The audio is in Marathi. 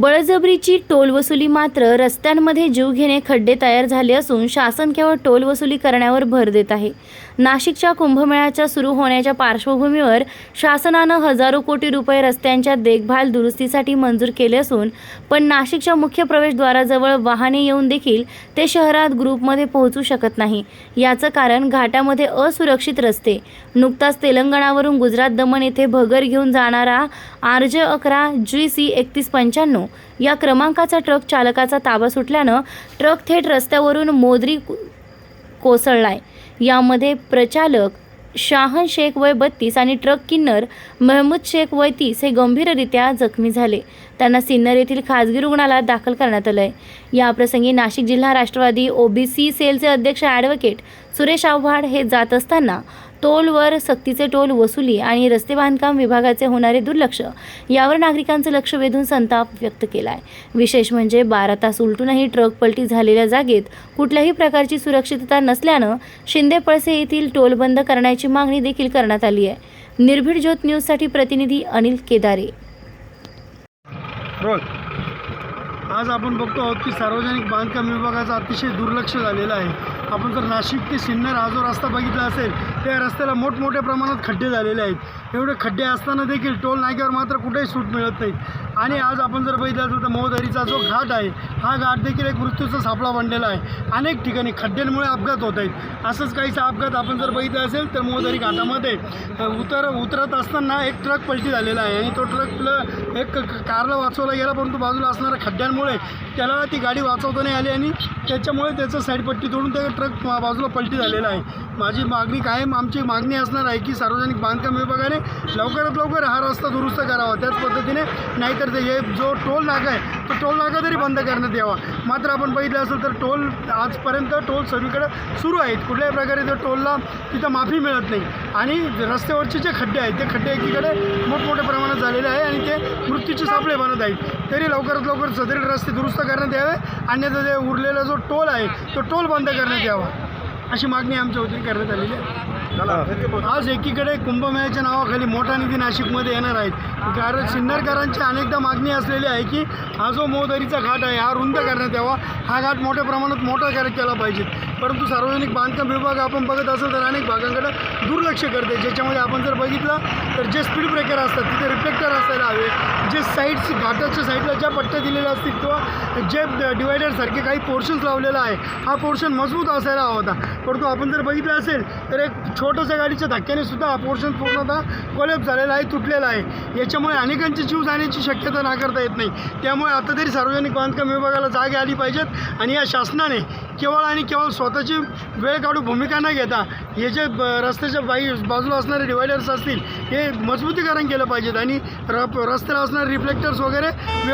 बळजबरीची टोल वसुली मात्र रस्त्यांमध्ये जीव घेणे खड्डे तयार झाले असून शासन केवळ टोल वसुली करण्यावर भर देत आहे. नाशिकच्या कुंभमेळ्याच्या सुरू होण्याच्या पार्श्वभूमीवर शासनानं हजारो कोटी रुपये रस्त्यांच्या देखभाल दुरुस्तीसाठी मंजूर केले असून पण नाशिकच्या मुख्य प्रवेशद्वाराजवळ वाहने येऊन देखील ते शहरात ग्रुपमध्ये पोहोचू शकत नाही. याचं कारण घाटामध्ये असुरक्षित रस्ते. नुकताच तेलंगणावरून गुजरात दमण येथे भगर घेऊन जाणारा आर जे अकरा जी सी एकतीस पंच्याण्णव या क्रमांकाचा ट्रक चालकाचा ताबा सुटल्यानं ट्रक थेट रस्त्यावरून मोदरी कोसळलाय. यामध्ये प्रचालक शाहन शेख वय बत्तीस आणि ट्रक किन्नर महमूद शेख वय तीस हे गंभीररित्या जखमी झाले. त्यांना सिन्नर येथील खाजगी रुग्णालयात दाखल करण्यात आलं आहे याप्रसंगी नाशिक जिल्हा राष्ट्रवादी ओबीसी सेलचे अध्यक्ष ॲडव्होकेट सुरेश आव्हाड हे जात असताना टोलवर सक्तीचे टोल वसुली आणि रस्ते बांधकाम विभागाचे होणारे दुर्लक्ष यावर नागरिकांचं लक्ष वेधून संताप व्यक्त केला आहे विशेष म्हणजे बारा तास उलटूनही ट्रक पलटी झालेल्या जागेत कुठल्याही प्रकारची सुरक्षितता नसल्यानं शिंदे पळसे येथील टोल बंद करण्याची मागणी देखील करण्यात आली आहे. निर्भीड ज्योत न्यूजसाठी प्रतिनिधी अनिल केदारे. आज आपण बघतो आहोत की सार्वजनिक बांधकाम विभागाचं अतिशय दुर्लक्ष झालेलं आहे. आपण जर नाशिक ते सिन्नर हा जो रस्ता बघितला असेल त्या रस्त्याला मोठमोठ्या प्रमाणात खड्डे झालेले आहेत. एवढे खड्डे असताना देखील टोल नाक्यावर मात्र कुठेही सूट मिळत नाही आणि आज आपण जर बघितलं असेल तर मोहदरीचा जो घाट आहे हा घाट देखील एक मृत्यूचा सापळा बनलेला आहे. अनेक ठिकाणी खड्ड्यांमुळे अपघात होत आहेत. असंच काहीसा अपघात आपण जर बघितला असेल तर मोहदरी घाटामध्ये उतर उतरत असताना एक ट्रक पलटी झालेला आहे. आणि तो ट्रक एक कारला वाचवला गेला परंतु बाजूला असणाऱ्या खड्ड्यांमुळे त्याला ती गाडी वाचवता नाही आली आणि त्याच्यामुळे त्याचं साईडपट्टी तोडून त्या ट्रक बाजूला पलटी झालेला आहे. माझी मागणी कायम आमची मागणी असणार आहे की सार्वजनिक बांधकाम विभागाने लवकरात लवकर हा रस्ता दुरुस्त करावा. त्याच पद्धतीने नाहीतर ते हे जो टोल नाका आहे तो टोल नाका तरी बंद करण्यात यावा. मात्र आपण बघितलं असेल तर टोल आजपर्यंत टोल सर्वीकडे सुरू आहेत. कुठल्याही प्रकारे त्या टोलला तिथं माफी मिळत नाही. आणि रस्त्यावरचे जे खड्डे आहेत ते खड्डे एकीकडे मोठमोठ्या प्रमाणात झालेले आहे आणि ते मृत्यूचे सापळे बनत आहेत. तरी लवकरात लवकर सदरील रस्ते दुरुस्त करण्यात यावे. अन्यथा ते उरलेला जो टोल आहे तो टोल बंद करण्यात यावा. अशी मागणी आमच्या वतीने करण्यात आलेली आहे. आज एकीकडे कुंभमेळ्याच्या नावाखाली मोठा निधी नाशिकमध्ये येणार आहेत कारण सिन्नरकरांची अनेकदा मागणी असलेली आहे की हा जो मोहदरीचा घाट आहे हा रुंद करण्यात यावा. हा घाट मोठ्या प्रमाणात मोठा कर केला पाहिजे. परंतु सार्वजनिक बांधकाम विभाग आपण बघत असेल तर अनेक भागांकडे दुर्लक्ष करते. ज्याच्यामध्ये आपण जर बघितलं तर जे स्पीड ब्रेकर असतात तिथे रिफ्लेक्टर असायला हवे. जे साईड्स घाटाच्या साईडला ज्या पट्ट्या दिलेल्या असतील किंवा जे डिवायडरसारखे काही पोर्शन्स लावलेला आहे हा पोर्शन मजबूत असायला हवा होता. परंतु आपण जर बघितलं असेल तर एक छोट्याशा गाडीच्या धक्क्याने सुद्धा हा पोर्शन पूर्णतः कोलॅप झालेला आहे तुटलेला आहे. याच्यामुळे अनेकांचे जीव जाण्याची शक्यता नाकारता येत नाही. त्यामुळे आता तरी सार्वजनिक बांधकाम विभागाला जागे आली पाहिजेत आणि या शासनाने केवळ आणि केवळ स्वतःची वेळ काढू भूमिका न घेता हे जे रस्त्याच्या बाई बाजूला असणारे डिवायडर्स असतील हे मजबूतीकरण केलं पाहिजेत आणि र रस्त्याला असणारे रिफ्लेक्टर्स वगैरे व्यव